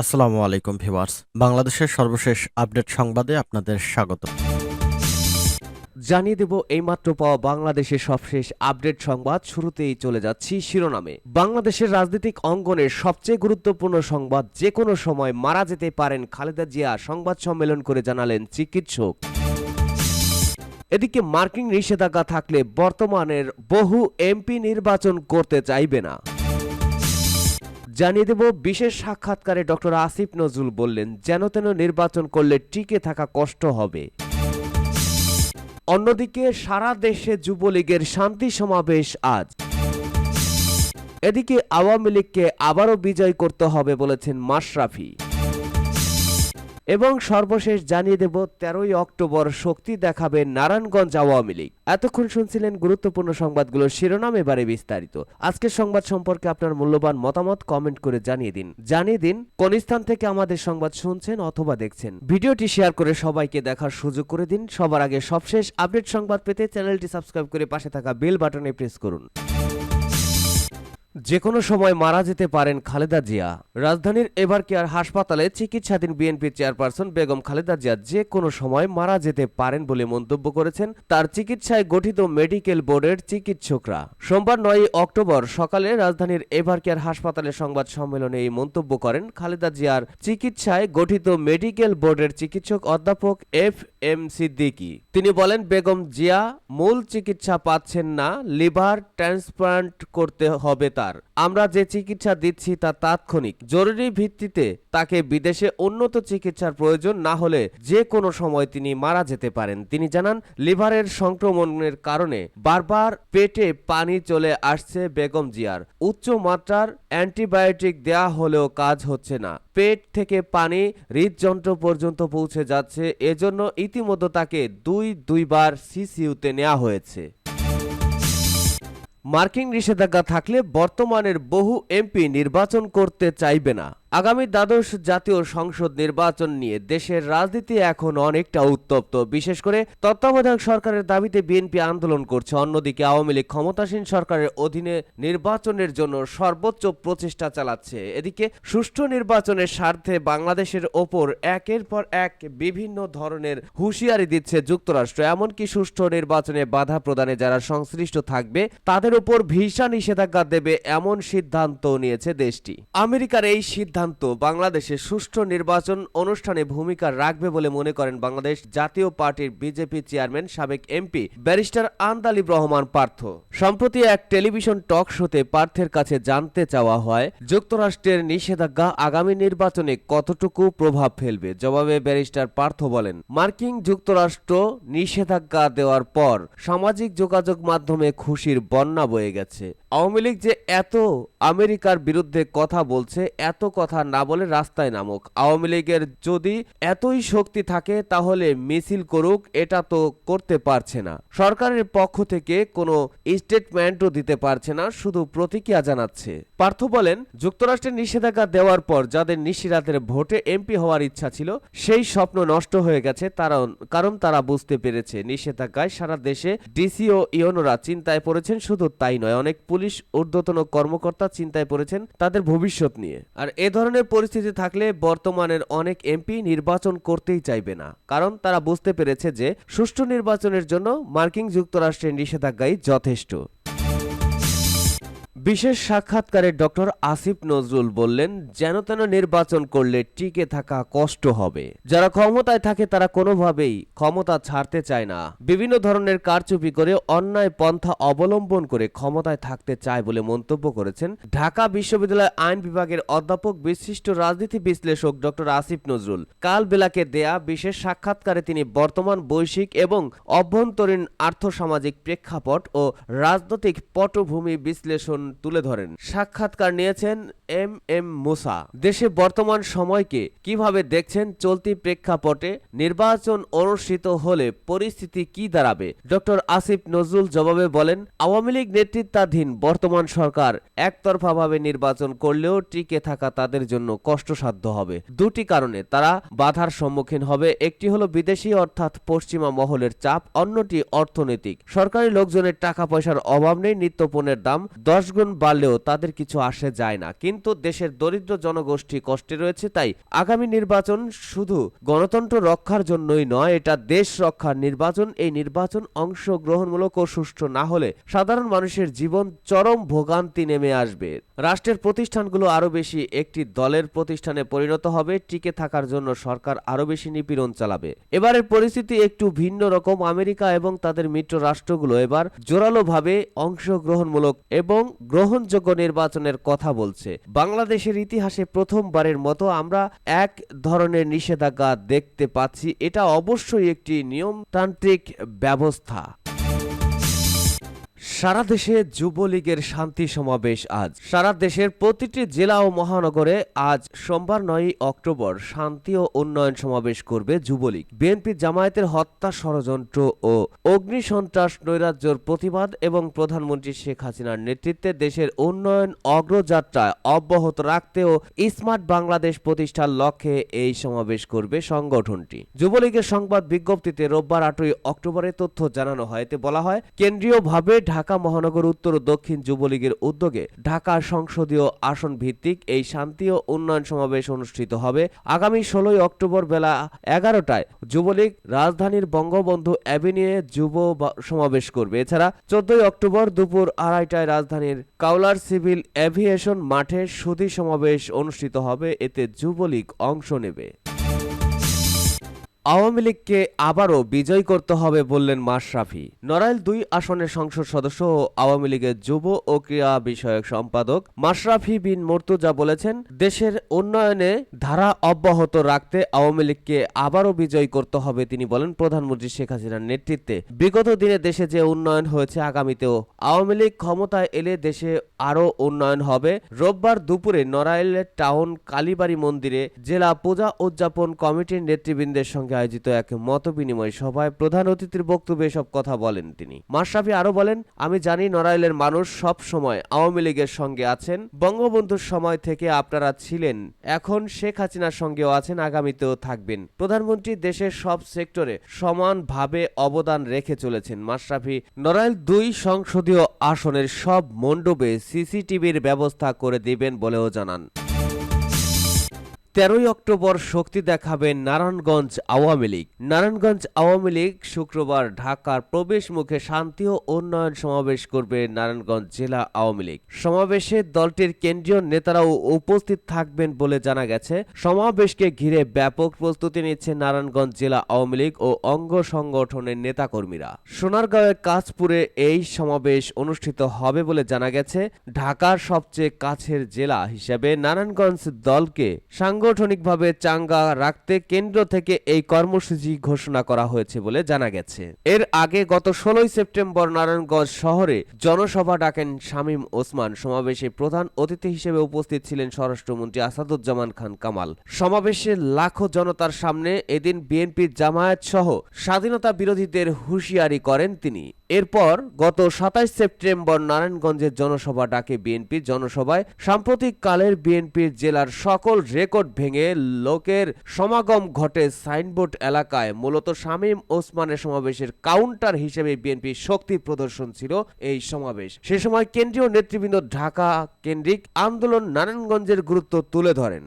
আসসালামু আলাইকুম ভিউয়ার্স। বাংলাদেশের সর্বশেষ আপডেট সংবাদে আপনাদের স্বাগত। জানিয়ে দেব এইমাত্র পাওয়া বাংলাদেশের সবশেষ আপডেট সংবাদ। শুরুতেই চলে যাচ্ছি শিরোনামে। বাংলাদেশের রাজনৈতিক অঙ্গনের সবচেয়ে গুরুত্বপূর্ণ সংবাদ যে কোনো সময় মারা যেতে পারেন খালেদা জিয়া, সংবাদ সম্মেলন করে জানালেন চিকিৎসক। এদিকে মার্কিং নিষেধাজ্ঞা থাকলে বর্তমানের বহু এমপি নির্বাচন করতে চাইবে না। জানিয়ে দেব, বিশেষ সাক্ষাৎকারে ডক্টর আসিফ নজরুল বললেন, যেন তেন নির্বাচন করলে টিকে থাকা কষ্ট হবে। অন্যদিকে, সারা দেশে যুবলীগের শান্তি সমাবেশ আজ। এদিকে আওয়ামী লীগকে আবারও বিজয় করতে হবে বলেছেন মাশরাফি। এবং সর্বশেষ জানিয়ে দেব, তেরোই অক্টোবর শক্তি দেখাবে নারায়ণগঞ্জ আওয়ামী লীগ। এতক্ষণ শুনছিলেন গুরুত্বপূর্ণ সংবাদগুলোর শিরোনাম, এবারে বিস্তারিত। আজকের সংবাদ সম্পর্কে আপনার মূল্যবান মতামত কমেন্ট করে জানিয়ে দিন। জানিয়ে দিন কোন স্থান থেকে আমাদের সংবাদ শুনছেন অথবা দেখছেন। ভিডিওটি শেয়ার করে সবাইকে দেখার সুযোগ করে দিন। সবার আগে সবশেষ আপডেট সংবাদ পেতে চ্যানেলটি সাবস্ক্রাইব করে পাশে থাকা বেল বাটনে প্রেস করুন। যে কোনো সময় মারা যেতে পারেন খালেদা জিয়া। রাজধানীর এবার কেয়ার হাসপাতালে চিকিৎসাধীন বিএনপি চেয়ারপারসন বেগম খালেদা জিয়া যে কোনো সময় মারা যেতে পারেন বলে মন্তব্য করেছেন তার চিকিৎসায় গঠিত মেডিকেল বোর্ডের চিকিৎসকরা। সোমবার নয় অক্টোবর সকালে রাজধানীর এভার কেয়ার হাসপাতালে সংবাদ সম্মেলনে এই মন্তব্য করেন খালেদা জিয়ার চিকিৎসায় গঠিত মেডিকেল বোর্ডের চিকিৎসক অধ্যাপক এফ এম সিদ্দিকি। তিনি বলেন, বেগম জিয়া মূল চিকিৎসা পাচ্ছেন না, লিভার ট্রান্সপ্লান্ট করতে হবে তার। আমরা যে চিকিৎসা দিচ্ছি তা তাৎক্ষণিক। জরুরি ভিত্তিতে তাকে বিদেশে উন্নত চিকিৎসার প্রয়োজন না হলে যে কোনো সময় তিনি মারা যেতে পারেন। তিনি জানান, লিভারের সংক্রমণের কারণে বারবার পেটে পানি চলে আসছে বেগম জিয়ার। উচ্চ মাত্রার অ্যান্টিবায়োটিক দেয়া হলেও কাজ হচ্ছে না। পেট থেকে পানি হৃদযন্ত্র পর্যন্ত পৌঁছে যাচ্ছে। এজন্য ইতিমধ্যে তাকে দুই দুইবার সিসিউতে নেওয়া হয়েছে। মার্কিন নিষেধাজ্ঞা থাকলে বর্তমানের বহু এমপি নির্বাচন করতে চাইবে না। আগামী দ্বাদশ জাতীয় সংসদ নির্বাচন নিয়ে দেশের রাজনীতি এখন অনেকটা উত্তপ্ত। বিশেষ করে তত্ত্বাবধায়ক সরকারের দাবিতে বিএনপি আন্দোলন করছে। অন্যদিকে আওয়ামী লীগ ক্ষমতাসীন সরকারের অধীনে নির্বাচনের জন্য সর্বোচ্চ প্রচেষ্টা চালাচ্ছে। এদিকে সুষ্ঠু নির্বাচনের স্বার্থে বাংলাদেশের ওপর একের পর এক বিভিন্ন ধরনের হুঁশিয়ারি দিচ্ছে যুক্তরাষ্ট্র। এমনকি সুষ্ঠু নির্বাচনে বাধা প্রদানে যারা সংশ্লিষ্ট থাকবে, তাদের উপর ভিসা নিষেধাজ্ঞা দেবে এমন সিদ্ধান্ত নিয়েছে দেশটি। আমেরিকার এই সিদ্ধান্ত বাংলাদেশে সুষ্ঠু নির্বাচন অনুষ্ঠানে ভূমিকা রাখবে বলে মনে করেন বাংলাদেশ জাতীয় পার্টির বিজেপি চেয়ারম্যান সাবেক এমপি ব্যারিস্টার আন্দালিব রহমান পার্থ। সম্প্রতি এক টেলিভিশন টক শোতে পার্থের কাছে জানতে চাওয়া হয়, যুক্তরাষ্ট্রের নিষেধাজ্ঞা আগামী নির্বাচনে কতটুকু প্রভাব ফেলবে? জবাবে ব্যারিস্টার পার্থ বলেন, মার্কিন যুক্তরাষ্ট্র নিষেধাজ্ঞা দেওয়ার পর সামাজিক যোগাযোগ মাধ্যমে খুশির বন্যা বয়ে গেছে। আওয়ামী লীগ যে এত আমেরিকার বিরুদ্ধে কথা বলছে, এত কথা না বলে রাস্তায় নামুক। আওয়ামী লীগের যদি এতই শক্তি থাকে, তাহলে মিছিল করুক, এটা তো করতে পারছে না। সরকারের পক্ষ থেকে কোনো স্টেটমেন্টও দিতে পারছে না, শুধু প্রতিক্রিয়া জানাচ্ছে। পার্থ বলেন, যুক্তরাষ্ট্রের নিষেধাজ্ঞা দেওয়ার পর যাদের নিশিরাতের ভোটে এমপি হওয়ার ইচ্ছা ছিল, সেই স্বপ্ন নষ্ট হয়ে গেছে তারা কারণ তারা বুঝতে পেরেছে, নিষেধাজ্ঞায় সারা দেশে ডিসি ও ইয়নোরা চিন্তায় পড়েছেন, শুধু তাই নয়, অনেক পুলিশ ঊর্ধ্বতন কর্মকর্তা চিন্তায় পড়েছেন তাদের ভবিষ্যৎ নিয়ে। আর এ ধরনের পরিস্থিতি থাকলে বর্তমানের অনেক এমপি নির্বাচন করতেই চাইবে না। কারণ তারা বুঝতে পেরেছে যে, সুষ্ঠু নির্বাচনের জন্য মার্কিন যুক্তরাষ্ট্রের নিষেধাজ্ঞাই যথেষ্ট। বিশেষ সাক্ষাৎকারে ডক্টর আসিফ নজরুল বললেন, যেন তেন নির্বাচন করলে টিকে থাকা কষ্ট হবে। যারা ক্ষমতায় থাকে তারা কোনোভাবেই ক্ষমতা ছাড়তে চায় না। বিভিন্ন ধরনের কারচুপি করে অন্যায় পন্থা অবলম্বন করে ক্ষমতায় থাকতে চায় বলে মন্তব্য করেছেন ঢাকা বিশ্ববিদ্যালয় আইন বিভাগের অধ্যাপক বিশিষ্ট রাজনীতি বিশ্লেষক ডক্টর আসিফ নজরুল। কাল বেলাকে দেয়া বিশেষ সাক্ষাৎকারে তিনি বর্তমান বৈশ্বিক এবং অভ্যন্তরীণ আর্থসামাজিক প্রেক্ষাপট ও রাজনৈতিক পটভূমি বিশ্লেষণ তুলে ধরেন। সাক্ষাৎকার নিয়েছেন এম এম মুসা। দেশে বর্তমান সময়কে কীভাবে দেখছেন চলতি প্রেক্ষাপটে নির্বাচন অনুষ্ঠিত হলে পরিস্থিতি কি দাঁড়াবে? ডক্টর আসিফ নজরুল জবাবে বলেন, আওয়ামী লীগ নেতৃত্বাধীন বর্তমান সরকার একতরফাভাবে নির্বাচন করলেও টিকে থাকা তাদের জন্য কষ্টসাধ্য হবে। দুটি কারণে তারা বাধার সম্মুখীন হবে। একটি হলো বিদেশি অর্থাৎ পশ্চিমা মহলের চাপ, অন্যটি অর্থনৈতিক। সরকারি লোকজনের টাকা পয়সার অভাব নেই, নিত্যপণ্যের দাম দশ গুণ বাড়লেও তাদের কিছু আসে যায় না। কিন্তু দেশের দরিদ্র জনগোষ্ঠী কষ্টে রয়েছে, তাই আগামী নির্বাচন শুধু গণতন্ত্র রক্ষার জন্যই নয়, এটা দেশ রক্ষার নির্বাচন। এই নির্বাচন অংশগ্রহণমূলক ও সুষ্ঠু না হলে সাধারণ মানুষের জীবন চরম ভোগান্তি নেমে আসবে। রাষ্ট্রের প্রতিষ্ঠানগুলো আরও বেশি একটি দলের প্রতিষ্ঠানে পরিণত হবে, টিকে থাকার জন্য সরকার আরও বেশি নিপীড়ন চালাবে। এবারের পরিস্থিতি একটু ভিন্ন রকম। আমেরিকা এবং তাদের মিত্র রাষ্ট্রগুলো এবার জোরালোভাবে অংশগ্রহণমূলক এবং গ্রহণযোগ্য নির্বাচনের কথা বলছে। বাংলাদেশের ইতিহাসে প্রথমবারের মতো আমরা এক ধরনের নিষেধাজ্ঞা দেখতে পাচ্ছি। এটা অবশ্যই একটি নিয়মতান্ত্রিক ব্যবস্থা। সারা দেশে যুবলীগের শান্তি সমাবেশ আজ। সারা দেশের প্রতিটি জেলা ও মহানগরে আজ সোমবার নয়ই অক্টোবর শান্তি ও উন্নয়ন সমাবেশ করবে যুবলীগ। বিএনপি জামায়াতের হত্যা ষড়যন্ত্র ও অগ্নিসন্ত্রাস নৈরাজ্যর প্রতিবাদ এবং প্রধানমন্ত্রী শেখ হাসিনার নেতৃত্বে দেশের উন্নয়ন অগ্রযাত্রায় অব্যাহত রাখতে ও স্মার্ট বাংলাদেশ প্রতিষ্ঠার লক্ষ্যে এই সমাবেশ করবে সংগঠনটি। যুবলীগের সংবাদ বিজ্ঞপ্তিতে রোববার আটই অক্টোবরে তথ্য জানানো হয়। এতে বলা হয়, কেন্দ্রীয়ভাবে ঢাকা মহানগর উত্তর ও দক্ষিণ যুবলীগের উদ্যোগে ঢাকা সংসদীয় আসন ভিত্তিক এই শান্তি ও উন্নয়ন সমাবেশ অনুষ্ঠিত হবে। আগামী ষোলোই অক্টোবর বেলা এগারোটায় যুবলীগ রাজধানীর বঙ্গবন্ধু অ্যাভিনিউয়ে যুব সমাবেশ করবে। এছাড়া চোদ্দই অক্টোবর দুপুর আড়াইটায় রাজধানীর কাউলার সিভিল এভিয়েশন মাঠে সুধী সমাবেশ অনুষ্ঠিত হবে। এতে যুবলীগ অংশ নেবে। আওয়ামী লীগকে আবারও বিজয় করতে হবে বললেন মাশরাফি। নড়াইল দুই আসনের সংসদ সদস্য ও আওয়ামী লীগের যুব ও ক্রীড়া বিষয়ক সম্পাদক মাশরাফি বিন মর্তুজা বলেছেন, দেশের উন্নয়নে ধারা অব্যাহত রাখতে আওয়ামী লীগকে আবারও বিজয় করতে হবে তিনি বলেন প্রধানমন্ত্রী শেখ হাসিনার নেতৃত্বে। বিগত দিনে দেশে যে উন্নয়ন হয়েছে আগামীতেও আওয়ামী লীগ ক্ষমতায় এলে দেশে আরও উন্নয়ন হবে। রোববার দুপুরে নড়াইলের টাউন কালীবাড়ি মন্দিরে জেলা পূজা উদযাপন কমিটির নেতৃবৃন্দের সঙ্গে আয়োজিত এক মত বিনিময় সভায় প্রধান অতিথির বক্তব্যে সব কথা বলেন তিনি। মাশরাফি আরও বলেন, আমি জানি নড়াইলের মানুষ সব সময় আওয়ামী লীগের সঙ্গে আছেন। বঙ্গবন্ধুর সময় থেকে আপনারা ছিলেন। এখন শেখ হাসিনার সঙ্গেও আছেন, আগামীতেও থাকবেন। প্রধানমন্ত্রী দেশের সব সেক্টরে সমানভাবে অবদান রেখে চলেছেন। মাশরাফি, নড়াইল দুই সংসদীয় আসনের সব মণ্ডপে সিসিটিভির ব্যবস্থা করে দিবেন বলেও জানান। তেরোই অক্টোবর শক্তি দেখাবেন নারায়ণগঞ্জ আওয়ামী লীগ। নারায়ণগঞ্জ আওয়ামী লীগ শুক্রবার ঢাকার প্রবেশ মুখে শান্তি ও উন্নয়ন সমাবেশ করবে নারায়ণগঞ্জ জেলা আওয়ামী লীগ। সমাবেশে দলটির কেন্দ্রীয় নেতারাও উপস্থিত থাকবেন বলে জানা গেছে। সমাবেশকে ঘিরে ব্যাপক প্রস্তুতি নিচ্ছে নারায়ণগঞ্জ জেলা আওয়ামী লীগ ও অঙ্গ সংগঠনের নেতাকর্মীরা। সোনারগাঁওয়ের কাজপুরে এই সমাবেশ অনুষ্ঠিত হবে বলে জানা গেছে। ঢাকার সবচেয়ে কাছের জেলা হিসেবে নারায়ণগঞ্জ দলকে সাংগঠনিকভাবে চাঙ্গা রাখতে কেন্দ্র থেকে এই কর্মসূচি ঘোষণা করা হয়েছে বলে জানা গেছে। এর আগে গত ষোলোই সেপ্টেম্বর নারায়ণগঞ্জ শহরে জনসভা ডাকেন শামীম ওসমান, সমাবেশে প্রধান অতিথি হিসেবে উপস্থিত ছিলেন স্বরাষ্ট্রমন্ত্রী আসাদুজ্জামান খান কামাল। সমাবেশে লাখো জনতার সামনে এদিন বিএনপি জামায়াত সহ স্বাধীনতা বিরোধীদের হুঁশিয়ারি করেন তিনি। এরপর গত সাতাশ সেপ্টেম্বর নারায়ণগঞ্জের জনসভা ডাকে বিএনপি। জনসভায় সাম্প্রতিক কালের বিএনপির জেলার সকল রেকর্ড ভেঙে লোকের সমাগম ঘটে সাইনবোর্ড এলাকায়। মূলত শামীম ওসমানের সমাবেশের কাউন্টার হিসেবে বিএনপির শক্তি প্রদর্শন ছিল এই সমাবেশ। সে সময় কেন্দ্রীয় নেতৃবৃন্দ ঢাকা কেন্দ্রিক আন্দোলন নারায়ণগঞ্জের গুরুত্ব তুলে ধরেন।